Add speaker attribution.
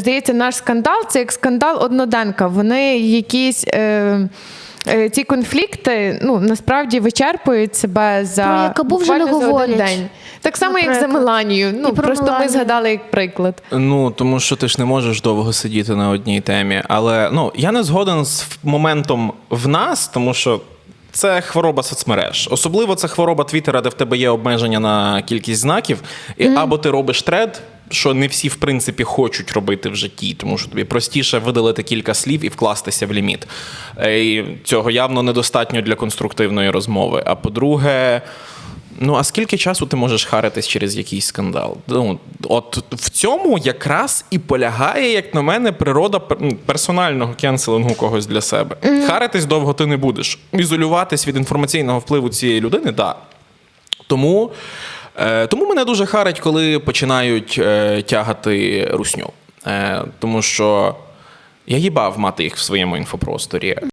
Speaker 1: здається, наш скандал це як скандал одноденка. Вони якісь. Е, е, Ці конфлікти ну насправді вичерпують себе за
Speaker 2: Про Якабу вже не говорять.
Speaker 1: день. Так само, як за Меланію. Ну просто ми згадали як приклад.
Speaker 3: Ну тому що ти ж не можеш довго сидіти на одній темі. Але ну я не згоден з моментом в нас, тому що. Це хвороба соцмереж. Особливо це хвороба Твіттера, де в тебе є обмеження на кількість знаків. І або ти робиш тред, що не всі в принципі хочуть робити в житті, тому що тобі простіше видалити кілька слів і вкластися в ліміт. Е, І цього явно недостатньо для конструктивної розмови. А по-друге, Ну, а скільки часу ти можеш харитись через якийсь скандал? Ну, от в цьому якраз і полягає, як на мене, природа персонального кенселингу когось для себе. Харитись довго ти не будеш. Ізолюватись від інформаційного впливу цієї людини, да. Тому, тому мене дуже харить, коли починають е, тягати русню. Е, тому що я їбав мати їх в своєму інфопросторі.